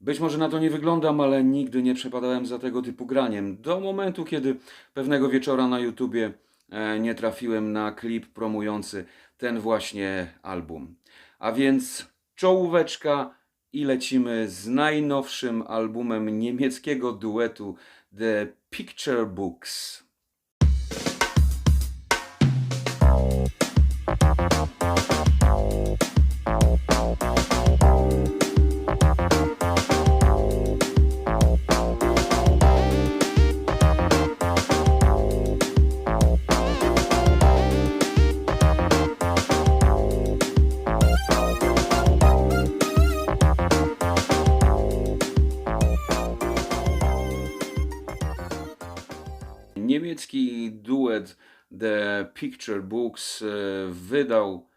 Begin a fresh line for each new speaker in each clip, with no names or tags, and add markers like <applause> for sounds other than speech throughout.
Być może na to nie wyglądam, ale nigdy nie przepadałem za tego typu graniem. Do momentu, kiedy pewnego wieczora na YouTubie e, nie trafiłem na klip promujący ten właśnie album. A więc czołóweczka i lecimy z najnowszym albumem niemieckiego duetu The Picture Books. Niemiecki duet The Picture Books e, wydał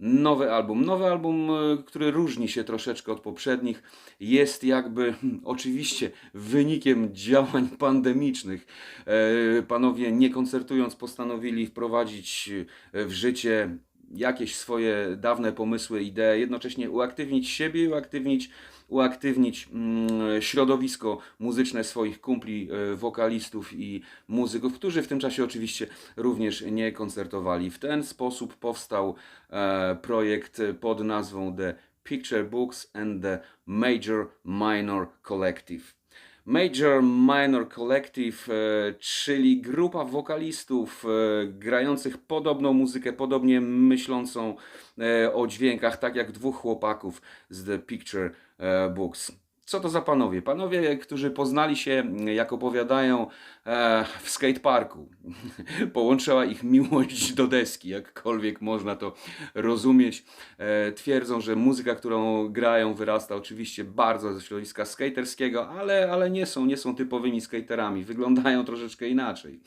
nowy album. Nowy album, e, który różni się troszeczkę od poprzednich. Jest jakby hmm, oczywiście wynikiem działań <laughs> pandemicznych. E, Panowie, nie koncertując, postanowili wprowadzić w życie jakieś swoje dawne pomysły, idee, jednocześnie uaktywnić siebie, uaktywnić uaktywnić mm, środowisko muzyczne swoich kumpli, e, wokalistów i muzyków, którzy w tym czasie oczywiście również nie koncertowali. W ten sposób powstał e, projekt pod nazwą The Picture Books and the Major Minor Collective. Major Minor Collective, e, czyli grupa wokalistów e, grających podobną muzykę, podobnie myślącą e, o dźwiękach, tak jak dwóch chłopaków z The Picture Books. Co to za panowie? Panowie, którzy poznali się, jak opowiadają, e, w skateparku. <laughs> Połączyła ich miłość do deski, jakkolwiek można to rozumieć. E, twierdzą, że muzyka, którą grają, wyrasta oczywiście bardzo ze środowiska skaterskiego, ale, ale nie są, nie są typowymi skaterami. Wyglądają troszeczkę inaczej.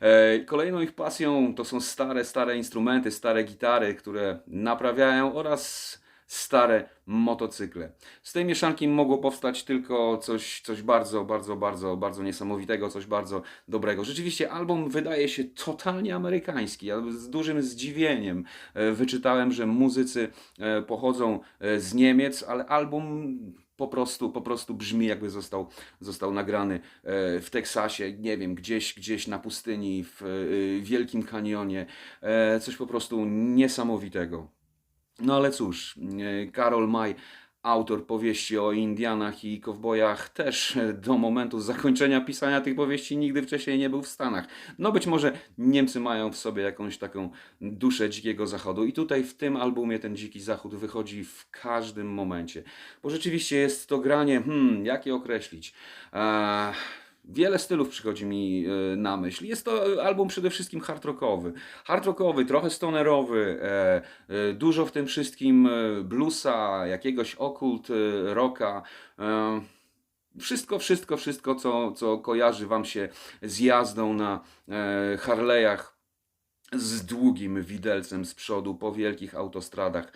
E, kolejną ich pasją to są stare, stare instrumenty, stare gitary, które naprawiają oraz stare motocykle. Z tej mieszanki mogło powstać tylko coś, coś bardzo, bardzo, bardzo, bardzo niesamowitego, coś bardzo dobrego. Rzeczywiście album wydaje się totalnie amerykański. Ja z dużym zdziwieniem e, wyczytałem, że muzycy e, pochodzą e, z Niemiec, ale album po prostu, po prostu brzmi jakby został, został nagrany w Teksasie, nie wiem, gdzieś, gdzieś na pustyni, w Wielkim Kanionie. Coś po prostu niesamowitego. No ale cóż, e, Karol Maj, autor powieści o Indianach i kowbojach, też e, do momentu zakończenia pisania tych powieści nigdy wcześniej nie był w Stanach. No być może Niemcy mają w sobie jakąś taką duszę dzikiego zachodu i tutaj w tym albumie ten dziki zachód wychodzi w każdym momencie. Bo rzeczywiście jest to granie, hmm, jak je określić? Eee, Wiele stylów przychodzi mi e, na myśl. Jest to album przede wszystkim hard rockowy. Hard rockowy, trochę stonerowy, e, e, dużo w tym wszystkim bluesa, jakiegoś okult rocka. Wszystko, wszystko, wszystko, co, co kojarzy Wam się z jazdą na Harley'ach z długim widelcem z przodu po wielkich autostradach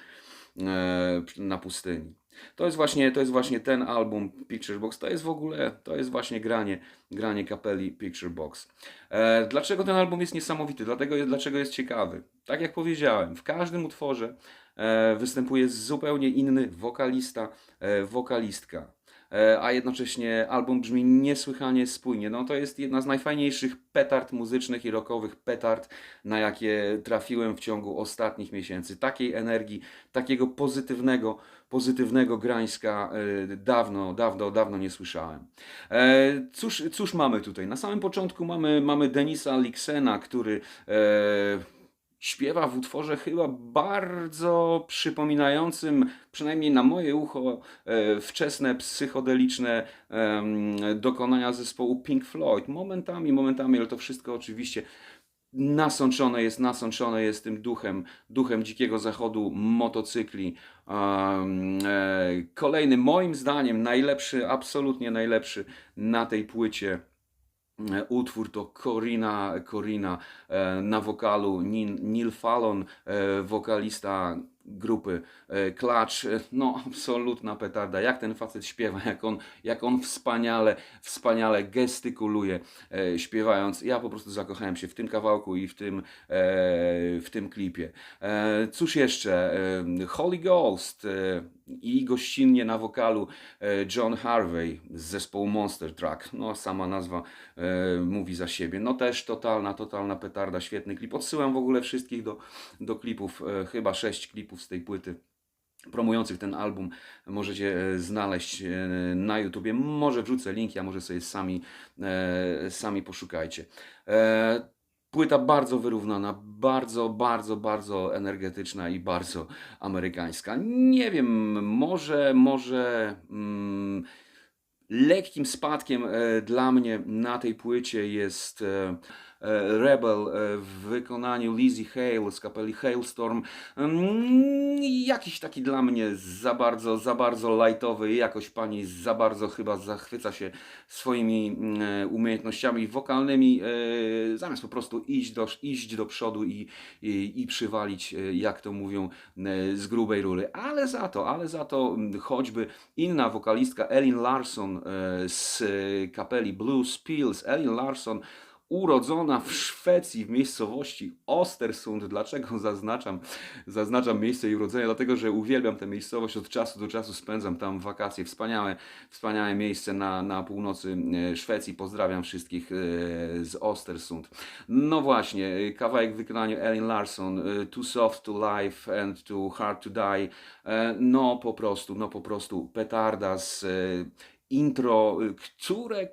na pustyni. To jest właśnie, to jest właśnie ten album Picture Box. To jest w ogóle, to jest właśnie granie, granie kapeli Picture Box. E, dlaczego ten album jest niesamowity? Dlatego, dlaczego jest ciekawy? Tak jak powiedziałem, w każdym utworze e, występuje zupełnie inny wokalista, e, wokalistka. E, a jednocześnie album brzmi niesłychanie spójnie. No to jest jedna z najfajniejszych petard muzycznych i rockowych petard, na jakie trafiłem w ciągu ostatnich miesięcy. Takiej energii, takiego pozytywnego, pozytywnego grańska e, dawno, dawno, dawno nie słyszałem. E, Cóż, cóż mamy tutaj? Na samym początku mamy, mamy Denisa Liksena, który śpiewa w utworze chyba bardzo przypominającym, przynajmniej na moje ucho, e, wczesne psychodeliczne dokonania zespołu Pink Floyd. Momentami, momentami, ale to wszystko oczywiście nasączone jest, nasączone jest tym duchem, duchem dzikiego zachodu, motocykli. E, kolejny, moim zdaniem, najlepszy, absolutnie najlepszy na tej płycie utwór to Corina, Corina e, na wokalu, Neil, Fallon, e, wokalista grupy e, E, no absolutna petarda, jak ten facet śpiewa, jak on, jak on wspaniale, wspaniale gestykuluje e, śpiewając, ja po prostu zakochałem się w tym kawałku i w tym, e, w tym klipie. E, cóż jeszcze, e, Holy Ghost, e, i gościnnie na wokalu e, John Harvey z zespołu Monster Truck. No, sama nazwa e, mówi za siebie. No też totalna, totalna petarda, świetny klip. Odsyłam w ogóle wszystkich do, do klipów, e, chyba sześć klipów z tej płyty promujących ten album możecie e, znaleźć e, na YouTubie. Może wrzucę link, a może sobie sami, sami poszukajcie. Płyta bardzo wyrównana, bardzo, bardzo, bardzo energetyczna i bardzo amerykańska. Nie wiem, może, może mm, lekkim spadkiem e, dla mnie na tej płycie jest e, Rebel e, w wykonaniu Lizzie Hale z kapeli Hailstorm. Mm, Jakiś taki dla mnie za bardzo, za bardzo lightowy, jakoś pani za bardzo chyba zachwyca się swoimi mm, e, umiejętnościami wokalnymi, e, zamiast po prostu iść do, iść do przodu i, i, i przywalić, e, jak to mówią, e, z grubej rury. Ale za to, ale za to choćby inna wokalistka Elin Larson e, z e, kapeli Blues Pills, Elin Larson urodzona w Szwecji, w miejscowości Ostersund. Dlaczego zaznaczam, zaznaczam miejsce jej urodzenia? Dlatego, że uwielbiam tę miejscowość, od czasu do czasu spędzam tam wakacje. Wspaniałe, wspaniałe miejsce na, na północy e, Szwecji. Pozdrawiam wszystkich e, z Ostersund. No właśnie, e, kawałek w wykonaniu Elin Larson, Too Soft to Life and Too Hard to Die. No po prostu, no po prostu petarda z intro, które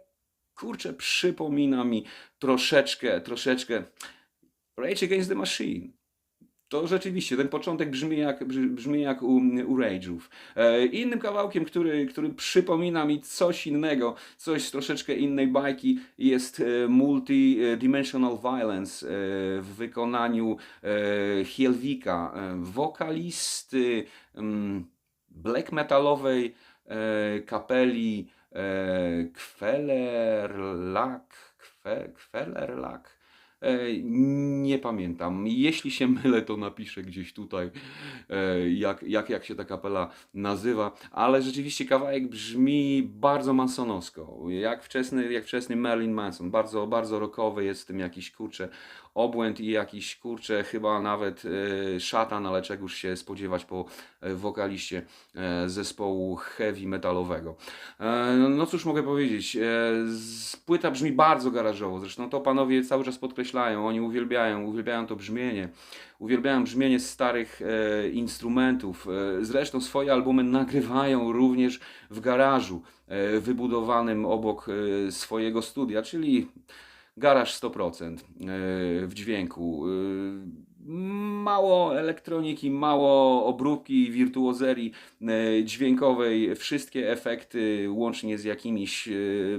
kurczę, przypomina mi troszeczkę, troszeczkę Rage Against the Machine. To rzeczywiście, ten początek brzmi jak, brzmi- jak u, u Rage'ów. E, innym kawałkiem, który, który przypomina mi coś innego, coś z troszeczkę innej bajki, jest e, Multi-Dimensional Violence e, w wykonaniu e, Hielwika, e, wokalisty mm, black metalowej e, kapeli e, Kvelerlak, Kwe, Kvelerlak. E, nie pamiętam. Jeśli się mylę, to napiszę gdzieś tutaj, e, jak, jak, jak się ta kapela nazywa. Ale rzeczywiście kawałek brzmi bardzo mansonowsko. Jak wczesny, jak wczesny Marilyn Manson. Bardzo, bardzo rockowy jest w tym jakiś kurczę obłęd i jakiś kurczę chyba nawet e, szatan, ale czegoś się spodziewać po wokaliście zespołu heavy metalowego. No cóż mogę powiedzieć, płyta brzmi bardzo garażowo, zresztą to panowie cały czas podkreślają, oni uwielbiają, uwielbiają to brzmienie, uwielbiają brzmienie starych e, instrumentów, E, zresztą swoje albumy nagrywają również w garażu e, wybudowanym obok e, swojego studia, czyli garaż 100% e, w dźwięku. E, Mało elektroniki, mało obróbki, wirtuozerii e, dźwiękowej, wszystkie efekty, łącznie z jakimiś e,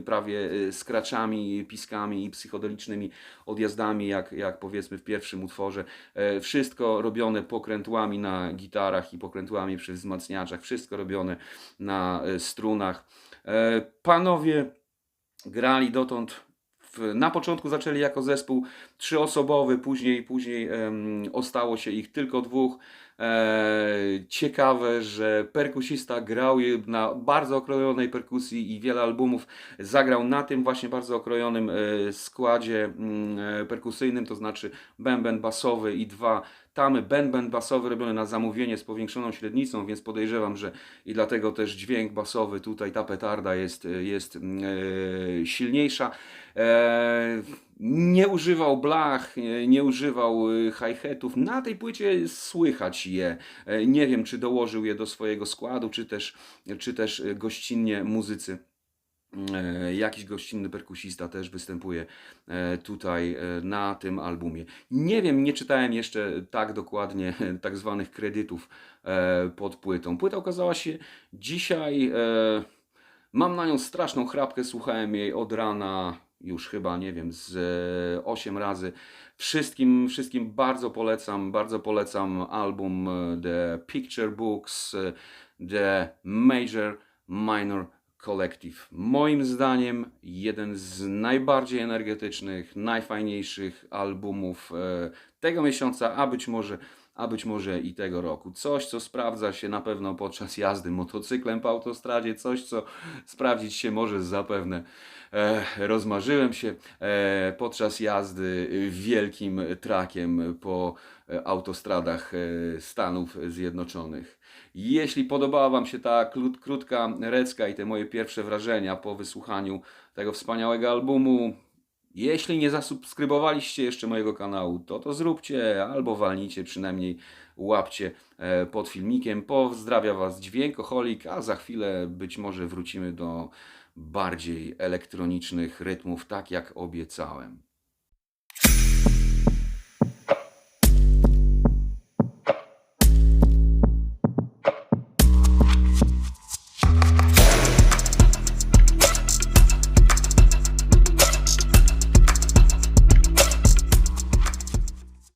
prawie e, skraczami, piskami i psychodelicznymi odjazdami, jak, jak powiedzmy w pierwszym utworze. Wszystko robione pokrętłami na gitarach i pokrętłami przy wzmacniaczach, wszystko robione na strunach. Panowie grali dotąd na początku zaczęli jako zespół trzyosobowy, później, później em, ostało się ich tylko dwóch. E, ciekawe, że perkusista grał na bardzo okrojonej perkusji i wiele albumów zagrał na tym właśnie bardzo okrojonym e, składzie mm, e, perkusyjnym, to znaczy bęben basowy i dwa tamy, bęben basowy robiony na zamówienie z powiększoną średnicą, więc podejrzewam, że i dlatego też dźwięk basowy tutaj, ta petarda jest, jest mm, silniejsza. E, nie używał blach, nie, nie używał e, hi-hatów. Na tej płycie słychać je. E, Nie wiem, czy dołożył je do swojego składu, czy też, czy też e, gościnnie muzycy. E, Jakiś gościnny perkusista też występuje e, tutaj e, na tym albumie. Nie wiem, nie czytałem jeszcze tak dokładnie tak zwanych kredytów e, pod płytą. Płyta okazała się dzisiaj. e, Mam na nią straszną chrapkę, słuchałem jej od rana już chyba, nie wiem, z e, 8 razy. Wszystkim, wszystkim bardzo polecam, bardzo polecam album e, The Picture Books, e, The Major Minor Collective. Moim zdaniem jeden z najbardziej energetycznych, najfajniejszych albumów e, tego miesiąca, a być może, a być może i tego roku. Coś, co sprawdza się na pewno podczas jazdy motocyklem po autostradzie, coś, co sprawdzić się może zapewne. E, rozmarzyłem się e, podczas jazdy wielkim trakiem po e, autostradach e, Stanów Zjednoczonych. Jeśli podobała Wam się ta krót, krótka recka i te moje pierwsze wrażenia po wysłuchaniu tego wspaniałego albumu, jeśli nie zasubskrybowaliście jeszcze mojego kanału, to to zróbcie albo walnijcie przynajmniej łapcie e, pod filmikiem. Pozdrawia Was Dźwiękoholik, a za chwilę być może wrócimy do bardziej elektronicznych rytmów, tak jak obiecałem.